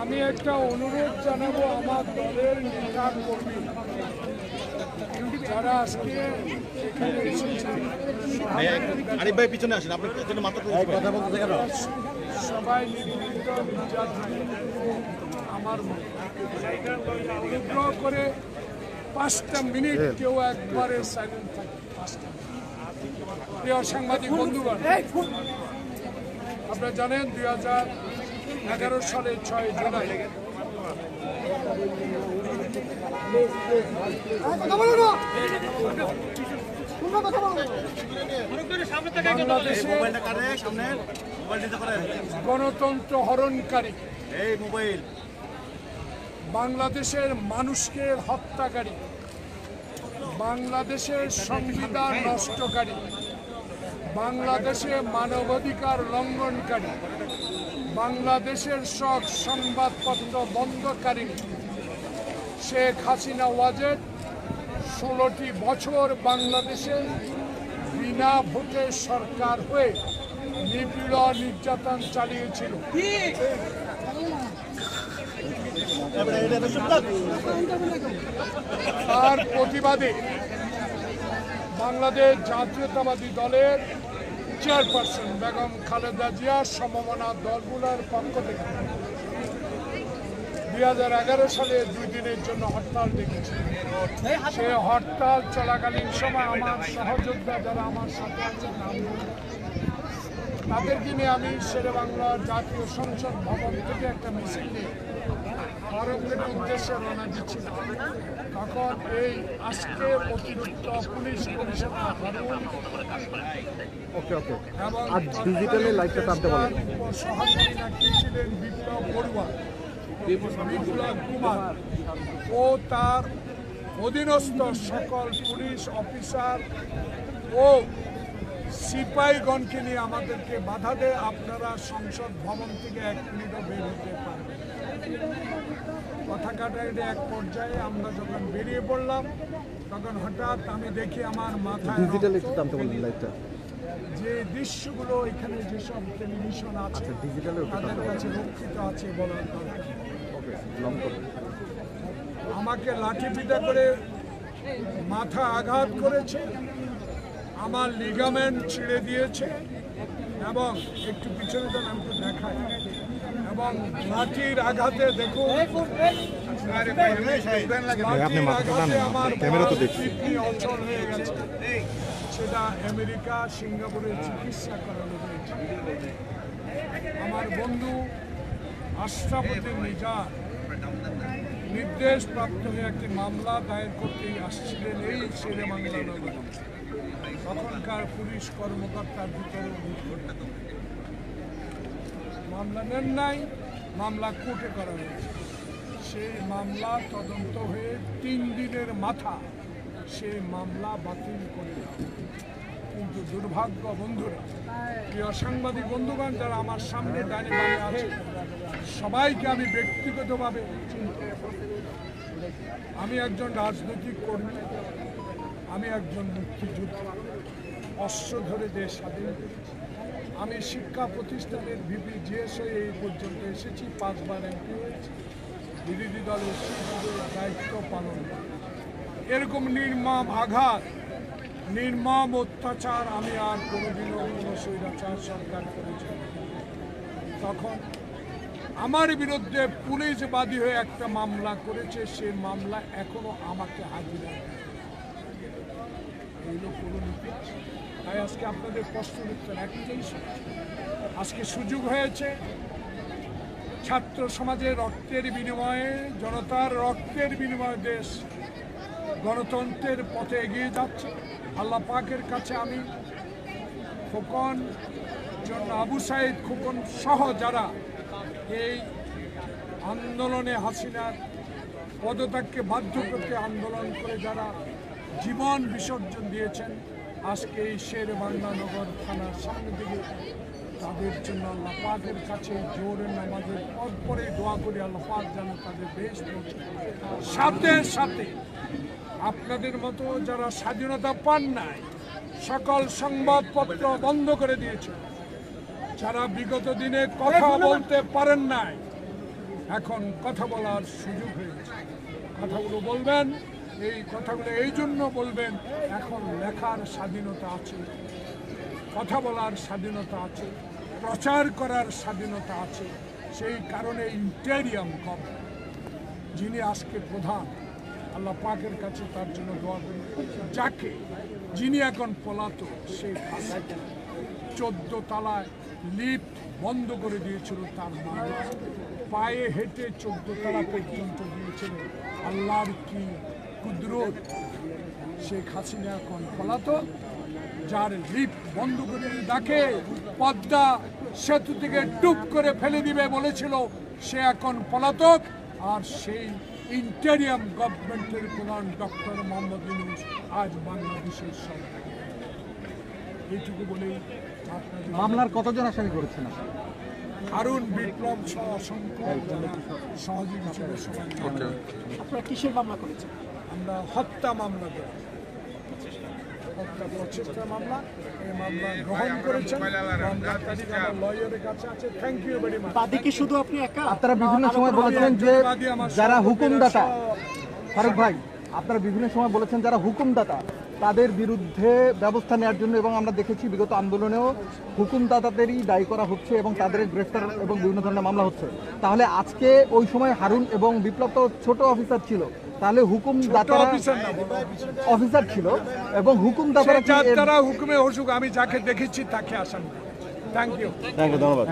আমি একটা অনুরোধ জানাব আমার দলের নেতা কর্মী যারা আজকে এখানে এসেছেন আরিফ ভাই পিছনে আসেন আপনার জন্য মাত্র কথা বলতে কেন সবাই নির্মিত আমার। অনুগ্রহ করে পাঁচটা মিনিট কেউ একবারে সাইলেন্ট থাকে পাঁচটা মিনিট। প্রিয় সাংবাদিক বন্ধুগণ আপনারা জানেন দুই হাজার এগারো সালের ছয় জুলাই। গণতন্ত্র হরণকারী। এই মোবাইল বাংলাদেশের মানুষকে হত্যাকারী। বাংলাদেশের সংবিধান নষ্টকারী। বাংলাদেশে মানবাধিকার লঙ্ঘনকারী। বাংলাদেশের সব সংবাদপত্র বন্ধকারী শেখ হাসিনা ওয়াজেদ ষোলোটি বছর বাংলাদেশে বিনা ভোটে সরকার হয়ে নিপীড় নির্যাতন চালিয়েছিল। তার প্রতিবাদে বাংলাদেশ জাতীয়তাবাদী দলের চেয়ারপারসন বেগম খালেদা জিয়া সমমনা দলগুলোর পক্ষ থেকে দুই হাজার এগারো সালে দুই দিনের জন্য হরতাল ডেকেছে সে হরতাল চলাকালীন সময় আমার সহযোদ্ধা যারা আমার সাথে নাম। তাদেরকে নিয়ে আমি শেরে বাংলার জাতীয় সংসদ ভবন থেকে একটা মিছিল নিয়ে ভারতের উদ্দেশ্যে রওনা দিচ্ছিলাম তখন এই আজকে অতিরিক্ত police commissioner Harun okay okay. আর ডিজিটালে লাইভটা টানতে বলেন। সহযোগী নাকি ছিলেন বিপ্লব বড়ুয়া বিপ্লব কুমার ও তার অধীনস্থ সকল পুলিশ অফিসার ও সিপাহীগণকে নিয়ে আমাদেরকে বাধা দেয়। আপনারা সংসদ ভবন থেকে এক মিনিটও বের হতে পারবেন কথা কাটাকাটি এক পর্যায়ে আমরা যখন বেরিয়ে পড়লাম তখন হঠাৎ আমি দেখি আমার মাথায় ডিজিটালে। একটু লাইভটা যে দৃশ্যগুলো এখানে যেসব টেলিভিশন আছে আচ্ছা, ডিজিটালে ওটা তাদের কাছে রক্ষিত আছে বলার আমাকে লাঠি পিটা করে মাথা আঘাত করেছে আমার লিগামেন্ট ছিঁড়ে দিয়েছে এবং একটু পিছনে যান আমি একটু দেখাই এবং লাঠির আঘাতে দেখুন। অচল হয়ে গেছে সেটা আমেরিকা সিঙ্গাপুরে চিকিৎসা করানো হয়েছে আমার বন্ধু আশরাফুদ্দিন নিজার নির্দেশ প্রাপ্ত হয়ে একটি মামলা দায়ের করতে আসছিলেন এই শেরে বাংলা নগরে তখনকার পুলিশ কর্মকর্তার ভিতরে। মামলা নেন নাই, মামলা কোর্টে করা হয়েছে। সেই মামলা তদন্ত হয়ে তিন দিনের মাথা সেই মামলা বাতিল করে কিন্তু দুর্ভাগ্য বন্ধুরা, প্রিয় সাংবাদিক বন্ধুগণ, যারা আমার সামনে দাঁড়িয়ে দাঁড়িয়ে আছে, সবাইকে আমি ব্যক্তিগতভাবে আমি একজন রাজনৈতিক কর্মী, আমি একজন মুক্তিযোদ্ধা, অস্ত্র ধরে দেশ স্বাধীন করেছি। আমি শিক্ষা প্রতিষ্ঠানের ভিপি জিএস এই পর্যন্ত এসেছি, পাঁচবার এমপি হয়েছি। বিরোধী দলের দায়িত্ব পালন এরকম নির্মম আঘাত, নির্মম অত্যাচার আমি আর কোনোদিনও কোনো স্বৈরাচার সরকার করেছি তখন আমার বিরুদ্ধে পুলিশ বাদী হয়ে একটা মামলা করেছে, সে মামলা এখনও আমাকে হাজিরা। এইগুলো পুরো ইতিহাস তাই আজকে আপনাদের প্রশ্ন উত্তর একটাই। আজকে সুযোগ হয়েছে ছাত্র সমাজের রক্তের বিনিময়ে, জনতার রক্তের বিনিময়ে দেশ গণতন্ত্রের পথে এগিয়ে যাচ্ছে আল্লাহ পাকের কাছে আমি খোকন, জন্য আবু সাইদ খোকন সহ যারা এই আন্দোলনে হাসিনার পদত্যাগকে বাধ্য করতে আন্দোলন করে যারা জীবন বিসর্জন দিয়েছেন আজকে এই শের বাংলা নগর থানার সামনে দিকে তাদের জন্য আল্লাহ পাকের কাছে জোরে নামাজের পর পরে দোয়া করি আল্লাহ পাক যেন তাদের বেশ সাথে সাথে আপনাদের মতো যারা স্বাধীনতা পান নাই সকল সংবাদপত্র বন্ধ করে দিয়েছে। যারা বিগত দিনে কথা বলতে পারেন নাই এখন কথা বলার সুযোগ হয়েছে। কথাগুলো বলবেন এই কথাগুলো এই জন্য বলবেন, এখন লেখার স্বাধীনতা আছে, কথা বলার স্বাধীনতা আছে, প্রচার করার স্বাধীনতা আছে, সেই কারণে ইন্টেরিয়াম গভর্নমেন্ট যিনি আজকে প্রধান, আল্লাহ পাকের কাছে তার জন্য দোয়া করি। যাকে, যিনি এখন পলাতক সেই চোদ্দ তালায় লিফট বন্ধ করে দিয়েছিল তার মামলা পায়ে হেঁটে চোদ্দ তলা পর্যন্ত দিয়েছিল আল্লাহর কি কুদরত শেখ হাসিনা এখন পলাতক যার লিফট বন্ধ করে ডাকে পদ্মা সেতু থেকে ডুব করে ফেলে দিবে বলেছিল সে এখন পলাতক আর সেই ইন্টেরিয়াম গভর্নমেন্টের প্রধান ডক্টর মোহাম্মদ ইউনুস আজ বাংলাদেশের সরকার এইটুকু বলেই আপনাদের মামলার কতজন আসামি করেছেন? হারুন বিপ্লব সহ অসংখ্য সহযোগী ছিল সবাই আপনারা কিসের মামলা করেছেন? আমরা হত্যা মামলা করি। হত্যা প্রচেষ্টা মামলা এই মামলা গ্রহণ করেছেন। মামলার লয়ারের কাছে আছে। থ্যাংক ইউ ভেরি মাচ বাদীকে শুধু আপনি একা? আপনারা বিভিন্ন সময় বলেছেন যে যারা হুকুমদাতা ফারুক ভাই আপনারা বিভিন্ন সময় বলেছেন যারা হুকুমদাতা তাদের বিরুদ্ধে ব্যবস্থা নেওয়ার জন্য এবং আমরা দেখেছি বিগত আন্দোলনেও হুকুমদাতাদেরই দায়ী করা হচ্ছে এবং তাদের গ্রেফতার এবং বিভিন্ন ধরনের মামলা হচ্ছে। তাহলে আজকে ওই সময় হারুন এবং বিপ্লব তো ছোট অফিসার ছিল। তাহলে হুকুমদাতারা অফিসার না অফিসার। অফিসার ছিল এবং হুকুম দাতারা দ্বারা হুকুমে অসুখ আমি যাকে দেখেছি তাকে আসামি। থ্যাংক ইউ ধন্যবাদ।